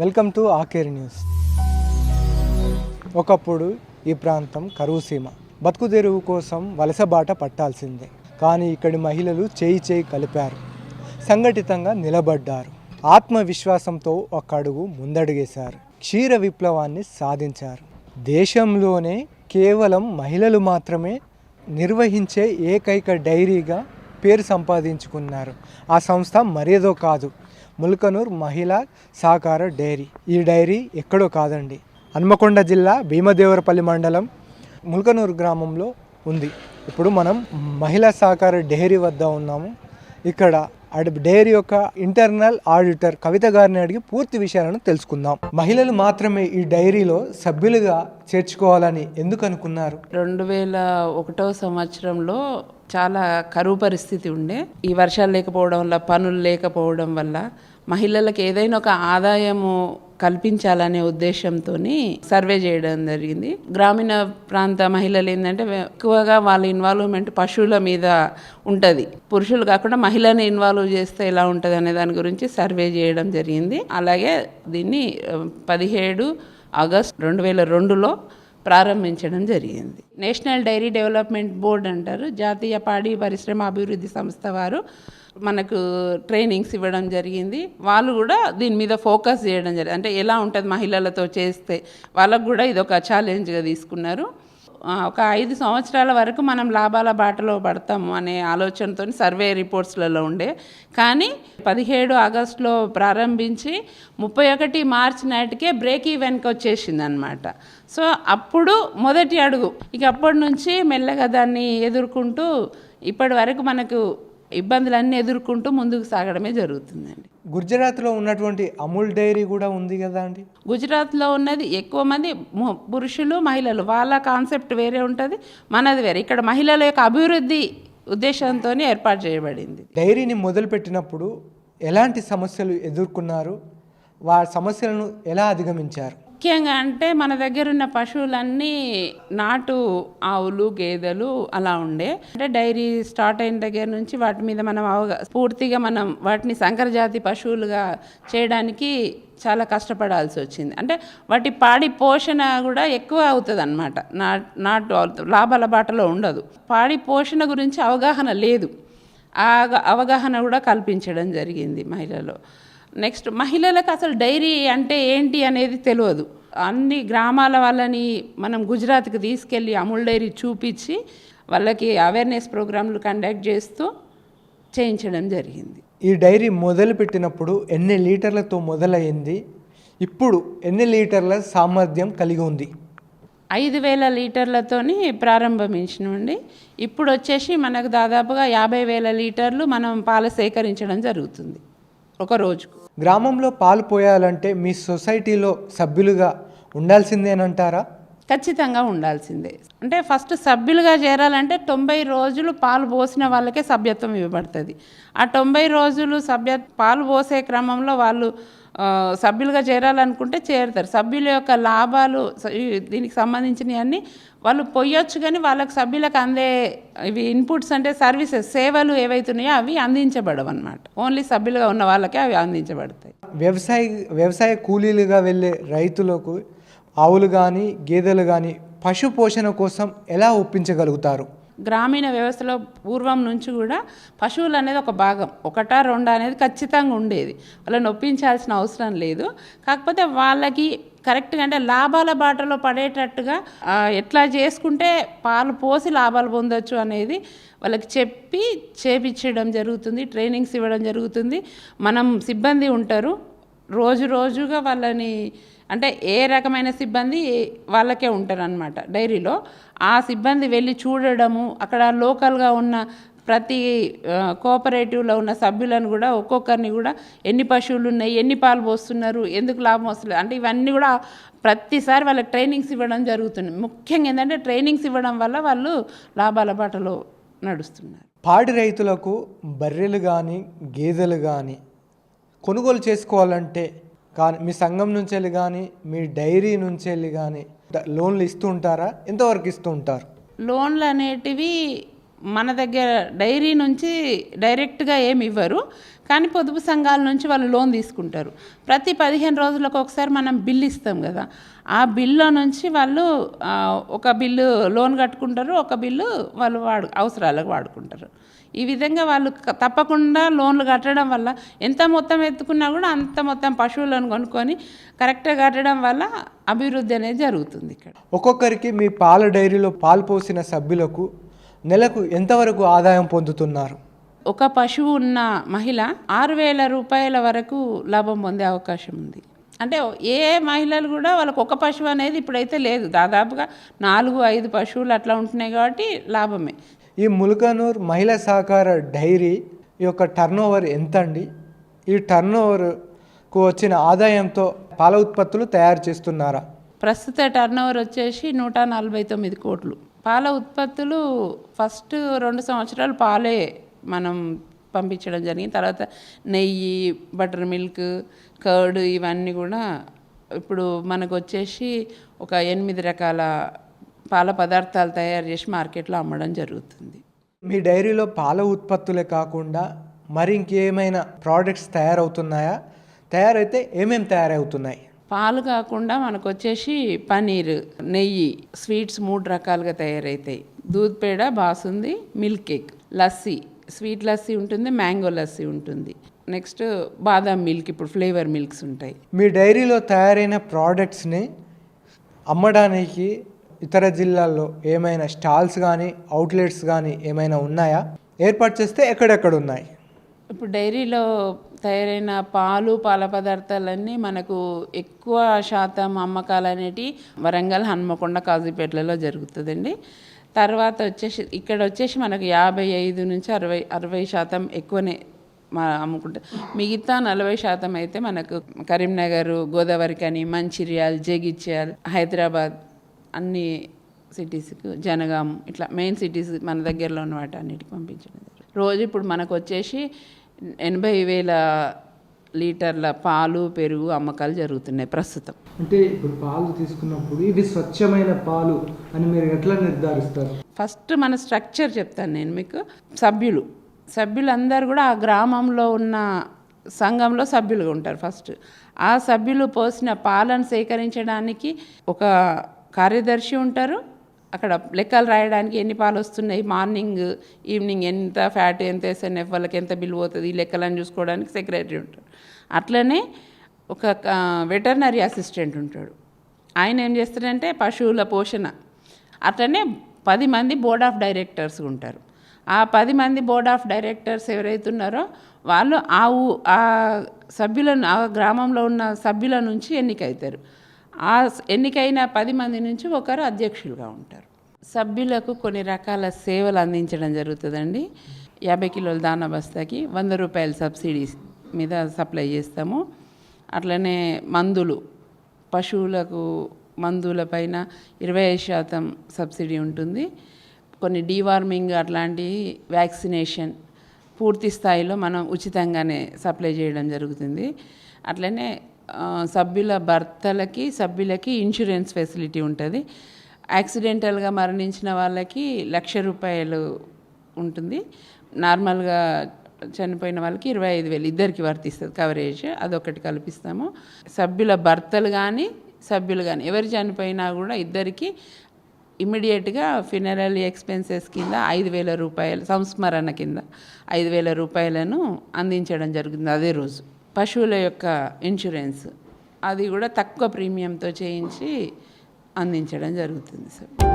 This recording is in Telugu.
Welcome to ఆకేర్ news. ఒకప్పుడు ఈ ప్రాంతం కరువు సీమ బతుకు తెరువు కోసం వలస బాట పట్టాల్సిందే. కానీ ఇక్కడి మహిళలు చేయి చేయి కలిపారు. సంఘటితంగా నిలబడ్డారు. ఆత్మవిశ్వాసంతో ఒక అడుగు ముందడుగేశారు. క్షీర విప్లవాన్ని సాధించారు. దేశంలోనే కేవలం మహిళలు మాత్రమే నిర్వహించే ఏకైక డైరీగా పేరు సంపాదించుకున్నారు. ఆ సంస్థ మరేదో కాదు. ముల్కనూర్ మహిళా సహకార డైరీ. ఈ డైరీ ఎక్కడో కాదండి. హన్మకొండ జిల్లా భీమదేవరపల్లి మండలం ముల్కనూరు గ్రామంలో ఉంది. ఇప్పుడు మనం మహిళా సహకార డైరీ వద్ద ఉన్నాము. ఇక్కడ డైరీ యొక్క ఇంటర్నల్ ఆడిటర్ కవిత గారిని అడిగి పూర్తి విషయాలను తెలుసుకుందాం. మహిళలు మాత్రమే ఈ డైరీలో సభ్యులుగా చేర్చుకోవాలని ఎందుకు అనుకున్నారు? రెండు వేల ఒకటో సంవత్సరంలో చాలా కరువు పరిస్థితి ఉండే. ఈ వర్షాలు లేకపోవడం వల్ల పనులు లేకపోవడం వల్ల మహిళలకు ఏదైనా ఒక ఆదాయము కల్పించాలనే ఉద్దేశంతో సర్వే చేయడం జరిగింది. గ్రామీణ ప్రాంత మహిళలు ఏంటంటే ఎక్కువగా వాళ్ళ ఇన్వాల్వ్మెంట్ పశువుల మీద ఉంటుంది. పురుషులు కాకుండా మహిళని ఇన్వాల్వ్ చేస్తే ఎలా ఉంటుంది అనే దాని గురించి సర్వే చేయడం జరిగింది. అలాగే దీన్ని పదిహేడు ఆగస్ట్ రెండు వేల రెండులో ప్రారంభించడం జరిగింది. నేషనల్ డైరీ డెవలప్మెంట్ బోర్డ్ అంటారు. జాతీయ పాడి పరిశ్రమ అభివృద్ధి సంస్థ వారు మనకు ట్రైనింగ్స్ ఇవ్వడం జరిగింది. వాళ్ళు కూడా దీని మీద ఫోకస్ చేయడం జరిగింది. అంటే ఎలా ఉంటుంది మహిళలతో చేస్తే వాళ్ళకు కూడా ఇది ఒక ఛాలెంజ్గా తీసుకున్నారు. ఒక ఐదు సంవత్సరాల వరకు మనం లాభాల బాటలో పడతాము అనే ఆలోచనతో సర్వే రిపోర్ట్స్లలో ఉండే. కానీ పదిహేడు ఆగస్టులో ప్రారంభించి ముప్పై ఒకటి మార్చి నాటికే బ్రేక్ ఈవెన్కి వచ్చేసింది అనమాట సో అప్పుడు మొదటి అడుగు. ఇక అప్పటి నుంచి మెల్లగా దాన్ని ఎదుర్కొంటూ ఇప్పటి వరకు మనకు ఇబ్బందులన్నీ ఎదుర్కొంటూ ముందుకు సాగడమే జరుగుతుందండి. గుజరాత్లో ఉన్నటువంటి అమూల్ డైరీ కూడా ఉంది కదా అండి? గుజరాత్లో ఉన్నది ఎక్కువ మంది పురుషులు మహిళలు. వాళ్ళ కాన్సెప్ట్ వేరే ఉంటుంది మనది వేరే. ఇక్కడ మహిళల యొక్క అభివృద్ధి ఉద్దేశంతో ఏర్పాటు చేయబడింది. డైరీని మొదలుపెట్టినప్పుడు ఎలాంటి సమస్యలు ఎదుర్కొన్నారు? వా సమస్యలను ఎలా అధిగమించారు? ముఖ్యంగా అంటే మన దగ్గర ఉన్న పశువులన్నీ నాటు ఆవులు గేదెలు అలా ఉండే. అంటే డైరీ స్టార్ట్ అయిన దగ్గర నుంచి వాటి మీద మనం అవగా పూర్తిగా మనం వాటిని సంకరజాతి పశువులుగా చేయడానికి చాలా కష్టపడాల్సి వచ్చింది. అంటే వాటి పాడి పోషణ కూడా ఎక్కువ అవుతుంది అనమాట నా నాటు లాభాల బాటలో ఉండదు. పాడి పోషణ గురించి అవగాహన లేదు. ఆ అవగాహన కూడా కల్పించడం జరిగింది మహిళలో. నెక్స్ట్ మహిళలకు అసలు డైరీ అంటే ఏంటి అనేది తెలియదు. అన్ని గ్రామాల వాళ్ళని మనం గుజరాత్కి తీసుకెళ్ళి అమూల్ డైరీ చూపించి వాళ్ళకి అవేర్నెస్ ప్రోగ్రాంలు కండక్ట్ చేస్తూ చేయించడం జరిగింది. ఈ డైరీ మొదలుపెట్టినప్పుడు ఎన్ని లీటర్లతో మొదలైంది? ఇప్పుడు ఎన్ని లీటర్ల సామర్థ్యం కలిగి ఉంది? ఐదు వేల లీటర్లతోని ప్రారంభించినండి ఇప్పుడు వచ్చేసి మనకు దాదాపుగా యాభై వేల లీటర్లు మనం పాలు సేకరించడం జరుగుతుంది. ఒక రోజుకు. గ్రామంలో పాలు పోయాలంటే మీ సొసైటీలో సభ్యులుగా ఉండాల్సిందేనంటారా? ఖచ్చితంగా ఉండాల్సిందే. అంటే ఫస్ట్ సభ్యులుగా చేరాలంటే తొంభై రోజులు పాలు పోసిన వాళ్ళకే సభ్యత్వం ఇవ్వబడుతుంది. ఆ తొంభై రోజులు సభ్య పాలు పోసే క్రమంలో వాళ్ళు సభ్యులుగా చేరాలనుకుంటే చేరుతారు. సభ్యుల యొక్క లాభాలు దీనికి సంబంధించినవన్నీ వాళ్ళు పొయ్యొచ్చు కానీ వాళ్ళకి సభ్యులకు అందే ఇవి ఇన్పుట్స్ అంటే సర్వీసెస్ సేవలు ఏవైతున్నాయో అవి అందించబడవు అనమాట ఓన్లీ సభ్యులుగా ఉన్న వాళ్ళకే అవి అందించబడతాయి. వ్యవసాయ వ్యవసాయ కూలీలుగా వెళ్ళే రైతులకు ఆవులు కానీ గేదెలు కానీ పశు పోషణ కోసం ఎలా ఒప్పించగలుగుతారు? గ్రామీణ వ్యవస్థలో పూర్వం నుంచి కూడా పశువులు అనేది ఒక భాగం. ఒకటా రెండు అనేది ఖచ్చితంగా ఉండేది. వాళ్ళని ఒప్పించాల్సిన అవసరం లేదు. కాకపోతే వాళ్ళకి కరెక్ట్గా అంటే లాభాల బాటలో పడేటట్టుగా ఎట్లా చేసుకుంటే పాలు పోసి లాభాలు పొందొచ్చు అనేది వాళ్ళకి చెప్పి చేపించడం జరుగుతుంది ట్రైనింగ్స్ ఇవ్వడం జరుగుతుంది. మనం సిబ్బంది ఉంటారు. రోజు రోజుగా వాళ్ళని అంటే ఏ రకమైన సిబ్బంది వాళ్ళకే ఉంటారనమాట డైరీలో. ఆ సిబ్బంది వెళ్ళి చూడడము అక్కడ లోకల్గా ఉన్న ప్రతి కోఆపరేటివ్లో ఉన్న సభ్యులను కూడా ఒక్కొక్కరిని కూడా ఎన్ని పశువులు ఉన్నాయి ఎన్ని పాలు పోస్తున్నారు ఎందుకు లాభం వస్తుంది అంటే ఇవన్నీ కూడా ప్రతిసారి వాళ్ళకి ట్రైనింగ్స్ ఇవ్వడం జరుగుతుంది. ముఖ్యంగా ఏంటంటే ట్రైనింగ్స్ ఇవ్వడం వల్ల వాళ్ళు లాభాల బాటలో నడుస్తున్నారు. పాడి రైతులకు బర్రెలు కానీ గేదెలు కానీ కొనుగోలు చేసుకోవాలంటే కానీ మీ సంఘం నుంచి వెళ్ళి కానీ మీ డైరీ నుంచి వెళ్ళి కానీ లోన్లు ఇస్తూ ఉంటారా? ఎంతవరకు ఇస్తూ ఉంటారు? లోన్లు అనేటివి మన దగ్గర డైరీ నుంచి డైరెక్ట్గా ఏమి ఇవ్వరు. కానీ పొదుపు సంఘాల నుంచి వాళ్ళు లోన్ తీసుకుంటారు. ప్రతి పదిహేను రోజులకు ఒకసారి మనం బిల్ ఇస్తాం కదా. ఆ బిల్లో నుంచి వాళ్ళు ఒక బిల్లు లోన్ కట్టుకుంటారు ఒక బిల్లు వాళ్ళు వాడు అవసరాలకు వాడుకుంటారు. ఈ విధంగా వాళ్ళు తప్పకుండా లోన్లు కట్టడం వల్ల ఎంత మొత్తం ఎత్తుకున్నా కూడా అంత మొత్తం పశువులను కొనుక్కొని కరెక్ట్గా కట్టడం వల్ల అభివృద్ధి అనేది జరుగుతుంది ఇక్కడ. ఒక్కొక్కరికి మీ పాల డైరీలో పాలు పోసిన సభ్యులకు నెలకు ఎంతవరకు ఆదాయం పొందుతున్నారు? ఒక పశువు ఉన్న మహిళ ఆరు వేల రూపాయల వరకు లాభం పొందే అవకాశం ఉంది. అంటే ఏ మహిళలు కూడా వాళ్ళకు ఒక పశువు అనేది ఇప్పుడైతే లేదు. దాదాపుగా నాలుగు ఐదు పశువులు అట్లా ఉంటున్నాయి కాబట్టి లాభమే. ఈ ములకనూర్ మహిళా సహకార డైరీ యొక్క టర్నోవర్ ఎంత అండి ఈ టర్నోవర్కు వచ్చిన ఆదాయంతో పాల ఉత్పత్తులు తయారు చేస్తున్నారా? ప్రస్తుత టర్నోవర్ వచ్చేసి నూట నలభై తొమ్మిది కోట్లు. పాల ఉత్పత్తులు ఫస్ట్ రెండు సంవత్సరాలు పాలే మనం పంపించడం జరిగింది. తర్వాత నెయ్యి బటర్ మిల్క్ కర్డ్ ఇవన్నీ కూడా ఇప్పుడు మనకు వచ్చేసి ఒక ఎనిమిది రకాల పాల పదార్థాలు తయారు చేసి మార్కెట్లో అమ్మడం జరుగుతుంది. మీ డైరీలో పాల ఉత్పత్తులే కాకుండా మరి ఇంకేమైనా ప్రోడక్ట్స్ తయారవుతున్నాయా? తయారైతే ఏమేమి తయారవుతున్నాయి? పాలు కాకుండా మనకు వచ్చేసి పనీర్ నెయ్యి స్వీట్స్ మూడు రకాలుగా తయారవుతాయి doodh peda basundi milk cake lassi. Sweet lassi ఉంటుంది మ్యాంగో లస్సీ ఉంటుంది. నెక్స్ట్ బాదాం మిల్క్ ఇప్పుడు ఫ్లేవర్ మిల్క్స్ ఉంటాయి. మీ డైరీలో తయారైన ప్రోడక్ట్స్ని అమ్మడానికి ఇతర జిల్లాల్లో ఏమైనా స్టాల్స్ కానీ అవుట్లెట్స్ కానీ ఏమైనా ఉన్నాయా? ఏర్పాటు చేస్తే ఎక్కడెక్కడ ఉన్నాయి ఇప్పుడు డైరీలో తయారైన పాలు పాల పదార్థాలన్నీ మనకు ఎక్కువ శాతం అమ్మకాలు అనేటి వరంగల్ హన్మకొండ కాజీపేటలలో జరుగుతుందండి. తర్వాత వచ్చేసి ఇక్కడ వచ్చేసి మనకు యాభై ఐదు నుంచి అరవై అరవై శాతం ఎక్కువనే మా అమ్ముకుంటా మిగతా నలభై శాతం అయితే మనకు కరీంనగర్ గోదావరి కానీ మంచిర్యాల్ జగిత్యాల్ హైదరాబాద్ అన్ని సిటీస్కి జనగాం ఇట్లా మెయిన్ సిటీస్ మన దగ్గరలో ఉన్న వాటి అన్నిటికి పంపించడం. రోజు ఇప్పుడు మనకు వచ్చేసి ఎనభై వేల లీటర్ల పాలు పెరుగు అమ్మకాలు జరుగుతున్నాయి ప్రస్తుతం. అంటే ఇప్పుడు పాలు తీసుకున్నప్పుడు ఇది స్వచ్ఛమైన పాలు అని మీరు ఎట్లా నిర్ధారిస్తారు? ఫస్ట్ మన స్ట్రక్చర్ చెప్తాను నేను మీకు. సభ్యులు. సభ్యులందరూ కూడా ఆ గ్రామంలో ఉన్న సంఘంలో సభ్యులుగా ఉంటారు ఫస్ట్. ఆ సభ్యులు పోసిన పాలను సేకరించడానికి ఒక కార్యదర్శి ఉంటారు. అక్కడ లెక్కలు రాయడానికి ఎన్ని పాలు వస్తున్నాయి? మార్నింగ్ ఈవినింగ్ ఎంత ఫ్యాట్ ఎంత ఎస్ఎన్ఎఫ్ వాళ్ళకి ఎంత బిల్ పోతుంది? ఈ లెక్కలను చూసుకోవడానికి సెక్రటరీ ఉంటారు అట్లనే ఒక వెటర్నరీ అసిస్టెంట్ ఉంటాడు. ఆయన ఏం చేస్తాడంటే పశువుల పోషణ. అట్లనే పది మంది బోర్డ్ ఆఫ్ డైరెక్టర్స్ ఉంటారు. ఆ పది మంది బోర్డ్ ఆఫ్ డైరెక్టర్స్ ఎవరైతే ఉన్నారో వాళ్ళు ఆ ఊ ఆ సభ్యులను ఆ గ్రామంలో ఉన్న సభ్యుల నుంచి ఎన్నికవుతారు ఆ ఎన్నికైన పది మంది నుంచి ఒకరు అధ్యక్షులుగా ఉంటారు. సభ్యులకు కొన్ని రకాల సేవలు అందించడం జరుగుతుందండి. యాభై కిలోల దాన బస్తాకి వంద రూపాయల సబ్సిడీ మీద సప్లై చేస్తాము. అట్లనే మందులు పశువులకు మందుల పైన ఇరవై ఐదు శాతం సబ్సిడీ ఉంటుంది. కొన్ని డీవార్మింగ్ అట్లాంటి వ్యాక్సినేషన్ పూర్తి స్థాయిలో మనం ఉచితంగానే సప్లై చేయడం జరుగుతుంది. అట్లనే సభ్యుల భర్తలకి సభ్యులకి ఇన్సూరెన్స్ ఫెసిలిటీ ఉంటుంది. యాక్సిడెంటల్గా మరణించిన వాళ్ళకి లక్ష రూపాయలు ఉంటుంది. నార్మల్గా చనిపోయిన వాళ్ళకి ఇరవై ఐదు వేలు ఇద్దరికి వర్తిస్తుంది కవరేజ్ అదొకటి కల్పిస్తాము. సభ్యుల భర్తలు కానీ సభ్యులు కానీ ఎవరు చనిపోయినా కూడా ఇద్దరికి ఇమీడియట్గా ఫినరల్ ఎక్స్పెన్సెస్ కింద ఐదు వేల రూపాయలు సంస్మరణ కింద ఐదు వేల రూపాయలను అందించడం జరుగుతుంది అదే రోజు. పశువుల యొక్క ఇన్సూరెన్స్. అది కూడా తక్కువ ప్రీమియంతో చేయించి అందించడం జరుగుతుంది సార్.